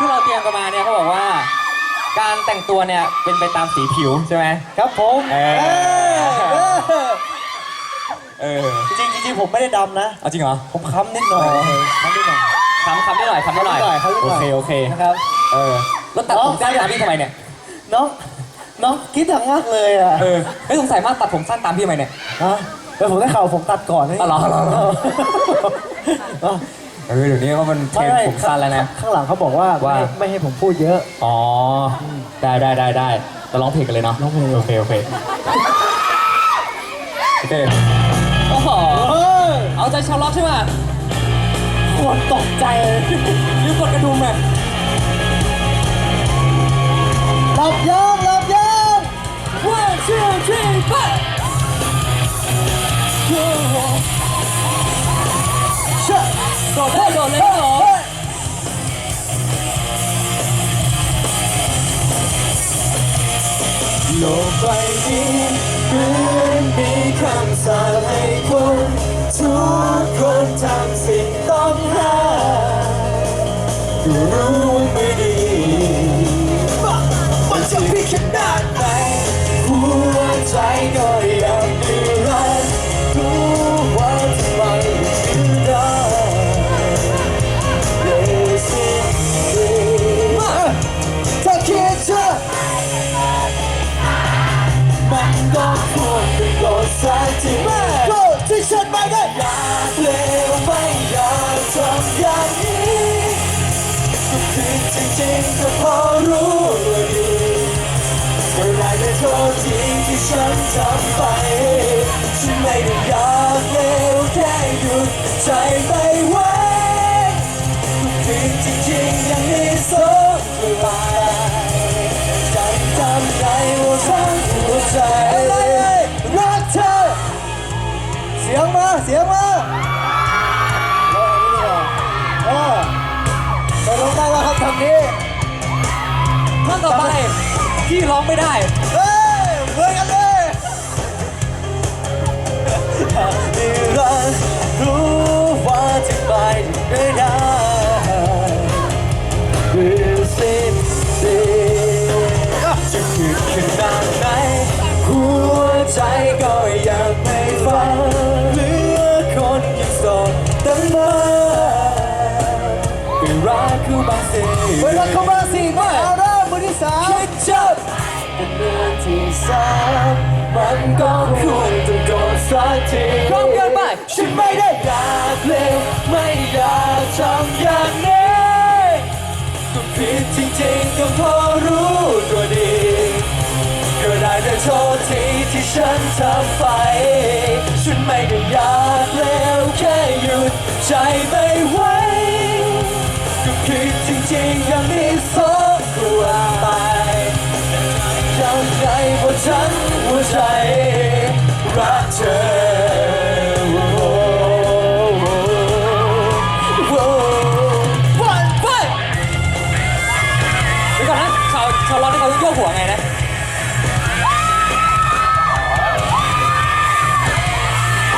ที่เราเตรียมกันมาเนี่ยเขาบอกว่า การแต่งตัวเนี่ยเป็นไปตามสีผิวใช่ไหม ครับผมเออเออเออจริงๆจริงๆผมไม่ได้ดำนะ เอาจริงเหรอผมค้ำนิดหน่อยค้ำนิดหน่อย คำคำได้หน่อยคำได้หน่อย คำนิดหน่อยคำนิดหน่อย โอเคโอเคนะครับ เออแล้วตัดผมสั้นตามพี่ทำไมเนี่ยน้องน้องคิดถังมากเลยอะเออไม่สงสัยมากตัดผมสั้นตามพี่ทำไมเนี่ย ฮะแต่ผมได้ข่าวผมตัดก่อนนะอ๋อเหรอเหรอเหรอ เออ เออเดี๋ยวนี้ว่ามันเทรนด์ผมสั้นแล้วนะ ข้างหลังเขาบอกว่าว่า ไม่ไม่ให้ผมพูดเยอะ อ๋อ ได้ได้ได้ได้เราร้องเพลงกันเลยเนาะร้องเพลง โอเคโอเคโอเคโอ้โหเออเอาใจชาวล็อกใช่ไหมคนตกใจเลยยืมกดกระดุมอะหลับยังหลับยัง one two three four โลกใบนี้เหมือนมีคำสั่งให้คนทุกคนทำสิ่งต้องห้ามรู้ว่าไม่ดีมันจะพิขนาดไหนหัวใจก็ยัง ก็ควรเป็นโลกสักทีแม่ก็ที่ฉันไม่ได้อยากเลวไม่อยากทำอย่างนี้ก็คือจริงๆก็พอรู้ว่าดีก็ได้แต่โทษทีที่ฉันทำไปฉันไม่ได้อยากเลวแค่หยุดใจไม่ ต่อไปพี่ร้องไม่ได้ เฮ้ยเหมือนกันเลยมีรักรู้ว่าจะไปไม่ได้คือสิ้นดีจะคิดขนาดไหนหัวใจก็ยังไม่ฟังเหลือคนยังโสดตั้งนานเวลาคือบางสิ่ง เวลาคือบางสิ่งว่าเอา สามมันก็ควรจะโดนสักทีพร้อมกันไปฉันไม่ได้อยากเลวไม่อยากทำอย่างนี้ก็ผิดจริงๆก็พอรู้ตัวดีก็ได้แต่โทษทีที่ฉันทำไป ฉันไม่ได้อยากแล้วแค่หยุดใจ รักเธอวันไปเดี๋ยวก่อนนะชาวชาวล็อกที่เขาโยกหัวไงนะ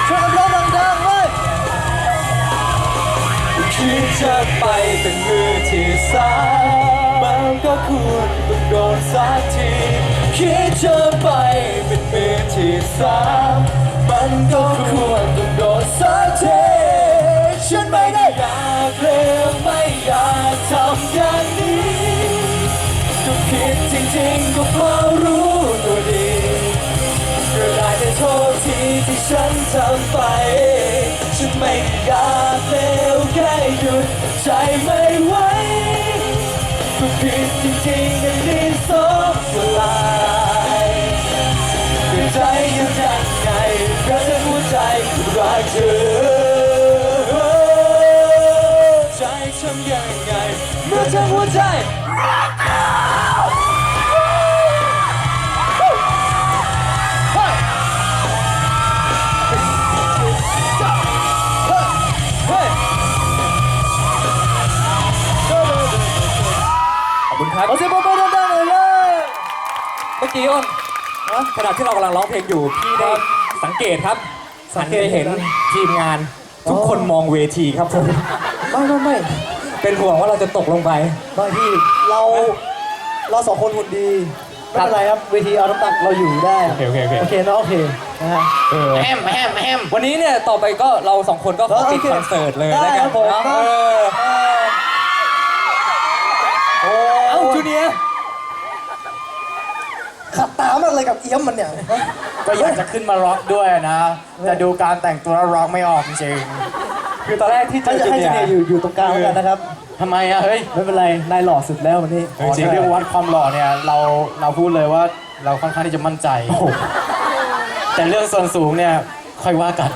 ช่วยกันร้องดังๆเว้ยคิดจะไปเป็นมือที่สามมันก็ควรต้องโดนสักทีคิดจะไปเป็นมือที่สาม มันก็ควรต้องโดนสักทีฉันไม่ได้อยากเลวไม่อยากทำอย่างนี้ก็คิดจริงๆก็พอรู้ตัวดีก็ได้แต่โทษทีที่ฉันทำไป ฉันไม่ได้อยากเลวแค่หยุดใจไม่ไหวก็ผิดจริงๆในนี้สองเวลาแต่ใจยังไงเพราะ ฉันหัวใจรักเธอใจทำยังไงเมื่อเธอหัวใจเฮ้ยขอครับเอาเสียงปรบมือดังๆเลยเลย เมื่อกี้อ้นขณะที่เรากำลังร้องเพลงอยู่ พี่ได้ สังเกตครับสังเกตเห็นทีมงานทุกคนมองเวทีครับผมไม่ไม่ไม่เป็นห่วงว่าเราจะตกลงไปบางทีเราเราสองคนหุ่นดีไม่ครับเป็นไรครับเวทีเอาน้ำหนักเราอยู่ได้โอเคโอเคโอเคโอเคเนอะโอเคนะฮะเออแฮมแฮมแฮมวันนี้เนี่ยต่อไปก็เราสองคนก็ขอปิดโอเคคอนเสิร์ตเลยได้แล้วกันครับผมเนาะได้เออโอ้เอ้าจูเนียร์ ขัดตามากเลยกับเอี้ยมมันเนี่ยก็อยากจะขึ้นมาร็อกด้วยนะแต่ดูการแต่งตัวแล้วร็อกไม่ออกจริงคือตอนแรกที่เจถ้าอจะจูให้เนีจูยเนียร์ร์อยู่อยู่ตรงกลางแล้วกันนะครับๆทำไมอะเฮ้ยไม่เป็นไร นายหล่อสุดแล้ววันนี้จริงๆเรื่องวัดความหล่อเนี่ยเราเราพูดเลยว่าเราค่อนข้างที่จะมั่นใจ แต่เรื่องส่วนสูงเนี่ยค่อยว่ากัน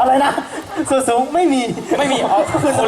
อะไรนะส่วนสูงไม่มี ไม่มีเอาคน